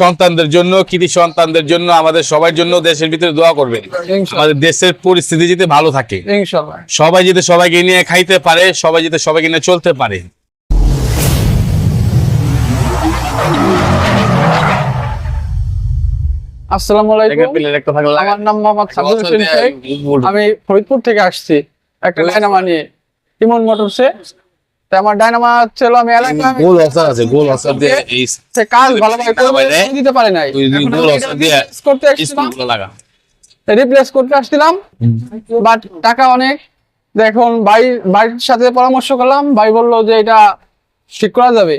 সন্তানদের জন্য কৃতি সন্তানদের জন্য আমাদের সবার জন্য দেশের ভিতরে দোয়া করবেন আমাদের দেশের পরিস্থিতি যাতে ভালো থাকে। সবাই যাতে সবাইকে নিয়ে খাইতে পারে সবাই যাতে সবাইকে নিয়ে চলতে পারে। আসসালামু আলাইকুম। আমার নাম মোহাম্মদ সাদুল হোসেন আমি ফরিদপুর থেকে আসছি। একটা ডায়নামা নিয়ে। ইমন মোটরসে আমার ডায়নামা ছিল আমি গোল আছে গোল দিয়ে এই সে কাজ ভালোভাবে করবে বাইরে দিতে পারে নাই। গোল দিয়ে করতে আসছিলাম লাগা। রিপ্লেস করতে আসছিলাম বাট টাকা অনেক। দেখুন ভাই ভাইয়ের সাথে পরামর্শ করলাম ভাই বলল যে এটা ঠিক করা যাবে।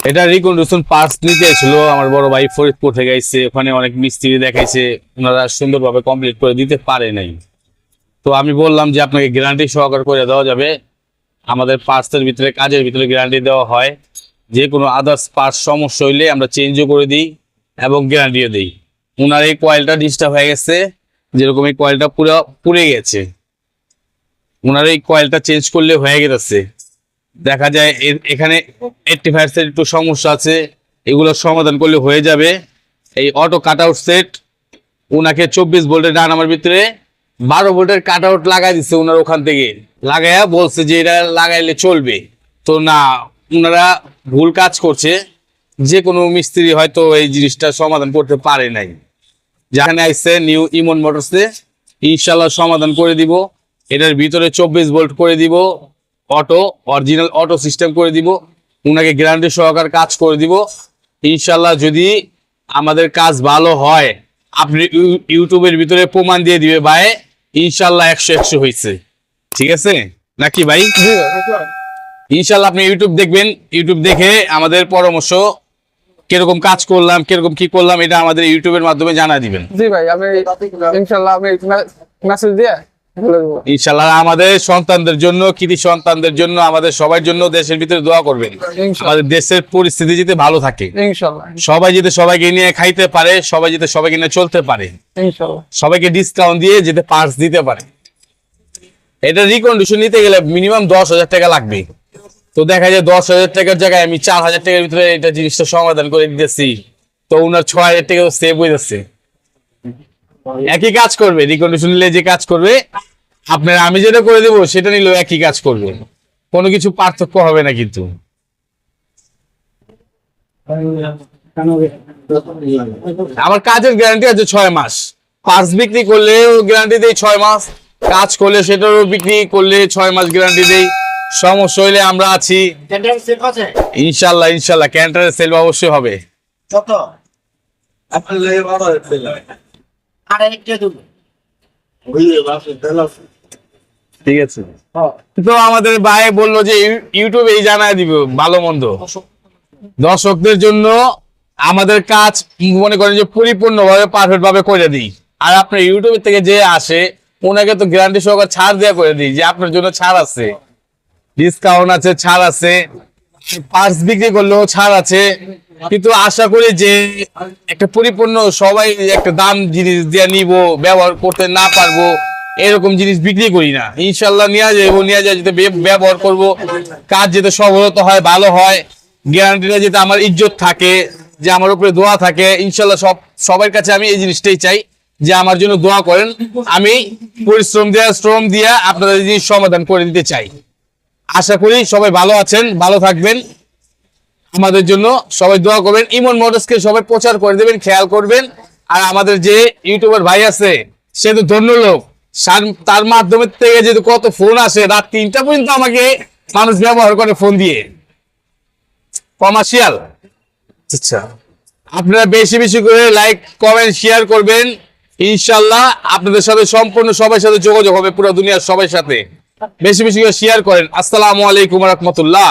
এটা রিকন্ডিশন পার্টস নিতে ছিল আমার বড় ভাই ফরিদপুর থেকে আইছে ওখানে অনেক মিস্ত্রি দেখাইছে ওনারা সুন্দরভাবে কমপ্লিট করে দিতে পারে নাই। তো আমি বললাম যে আপনাকে গ্যারান্টি সহকার করে দেওয়া যাবে। আমাদের পার্টসের ভিতরে, কাজের ভিতরে গ্যারান্টি দেওয়া হয়। যে কোনো আদার্স পার্টস সমস্যা হইলে আমরা চেঞ্জও করে দিই এবং গ্যারান্টিও দিই। ওনার এই কয়েলটা ডিস্টার্ব হয়ে গেছে, যেরকম এই কয়েলটা পুরো পুড়ে গেছে। ওনার এই কয়েলটা চেঞ্জ করলে হয়ে গেছে। দেখা যায় এখানে এইটটি ফাইভ সেট একটু সমস্যা আছে, এগুলো সমাধান করলে হয়ে যাবে। এই অটো কাট আউট সেট ওনাকে চব্বিশ ভোল্টের ডান আমার ভিতরে বারো ভোল্টের কাট আউট লাগাই দিচ্ছে ওনার ওখান থেকে। লাগাইয়া বলছে যে এটা লাগাইলে চলবে। তো না ওনারা ভুল কাজ করছে। যে কোনো মিস্ত্রি হয়তো এই জিনিসটা সমাধান করতে পারে নাই। যেখানে আসছে নিউ ইমন মোটরসে ইনশাল্লাহ সমাধান করে দিব। এটার ভিতরে চব্বিশ ভোল্ট করে দিব। অটো অরিজিনাল অটো সিস্টেম করে দিব। ওনাকে গ্যারান্টি সহকার কাজ করে দিব। ইনশাল্লাহ যদি আমাদের কাজ ভালো হয়, আপনি ইউটিউবের ভিতরে প্রমাণ দিয়ে দিবে ভাই। ইনশাল্লাহ একশো একশো হয়েছে ঠিক আছে? নাকি ভাই? ইনশাল্লাহ আপনি ইউটিউব দেখবেন। ইউটিউব দেখে আমাদের পরামর্শ কীরকম কাজ করলাম কীরকম কি করলাম এটা আমাদের ইউটিউবের মাধ্যমে জানা দিবেন। জি ভাই আমি ইনশাল্লাহ আমি মেসেজ দিয়ে ইনশাল্লাহ আমাদের সন্তানদের জন্য কৃতি সন্তানদের জন্য আমাদের সবার জন্য দেশের ভিতরে দোয়া করবেন। আমাদের দেশের পরিস্থিতি যাতে ভালো থাকে। সবাই যাতে সবাইকে নিয়ে খাইতে পারে সবাই যাতে সবাইকে নিয়ে চলতে পারে। সবাইকে ডিসকাউন্ট দিয়ে যেতে পার্স দিতে পারে। এটা রিকন্ডিশন নিতে গেলে মিনিমাম দশ হাজার টাকা লাগবে। তো দেখা যায় দশ হাজার টাকার জায়গায় আমি চার হাজার টাকার ভিতরে এটা জিনিসটা সমাধান করে দিতেছি। তো ওনার ছয় হাজার টাকা সেভ হয়ে যাচ্ছে। একই কাজ করবে রিকন্ডিশন নিলে যে কাজ করবে আপনার আমি যেটা করে দেবো সেটা নিলেও একই কাজ করবে। কোনো কিছু পার্থক্য হবে না কিন্তু। আমার কাজের গ্যারান্টি আছে ছয় মাস। পার্স বিক্রি করলেও গ্যারান্টি দেই ছয় মাস কাজ করলে সেটারও বিক্রি করলে ছয় মাস গ্যারান্টি দেই। সমস্যা হইলে আমরা আছি। ইনশাল্লাহ ইনশাল্লাহ ক্যান্টারের সেল অবশ্যই হবে। কত আর একটা দেবো। ঠিক আছে। তো আমাদের ভাই বলল যে ইউ- ইউটিউবে এই জানায় দিব ভালো মন্দ। দর্শকদের জন্য আমাদের কাজ মনে করেন যে পরিপূর্ণভাবে পারফেক্ট ভাবে করে দিই। আর আপনার ইউটিউব থেকে যে আসে ওনাকে তো গ্যারান্টি সহকার ছাড় দেওয়া করে দিই যে আপনার জন্য ছাড় আছে। ডিসকাউন্ট আছে ছাড় আছে। পার্স বিক্রি করলেও ছাড় আছে। কিন্তু আশা করি যে একটা পরিপূর্ণ সবাই একটা দাম জিনিস দিয়ে নিব ব্যবহার করতে না পারব এরকম জিনিস বিক্রি করি না। ইনশাল্লাহ নিয়ে যাব নিয়ে যায় যেতে ব্যবহার করব। কাজ যেতে সফলতা হয়, ভালো হয় গ্যারান্টিটা যেতে আমার ইজ্জত থাকে, যে আমার উপরে দোয়া থাকে, ইনশাল্লাহ সব সবার কাছে আমি এই জিনিসটাই চাই, যে আমার জন্য দোয়া করেন। আমি পরিশ্রম দিয়া, শ্রম দিয়া আপনাদের জিনিস সমাধান করে দিতে চাই। আশা করি সবাই ভালো আছেন, ভালো থাকবেন। আমাদের জন্য সবাই দোয়া করবেন। ইমন মোটরসকে সবাই প্রচার করে দেবেন, খেয়াল করবেন। আর আমাদের যে ইউটিউবার ভাই আছে, সে তো ধন্য লোক। তার মাধ্যমে থেকে যেহেতু কত ফোন আসে রাত তিনটা পর্যন্ত আমাকে মানুষ ব্যবহার করে ফোন দিয়ে। কমার্শিয়াল। আচ্ছা। আপনারা বেশি বেশি করে লাইক কমেন্ট শেয়ার করবেন। ইনশাল্লাহ আপনাদের সাথে সম্পূর্ণ সবার সাথে যোগাযোগ হবে পুরো দুনিয়ার সবার সাথে। বেশি বেশি করে শেয়ার করেন। আসসালামু আলাইকুম রহমতুল্লাহ।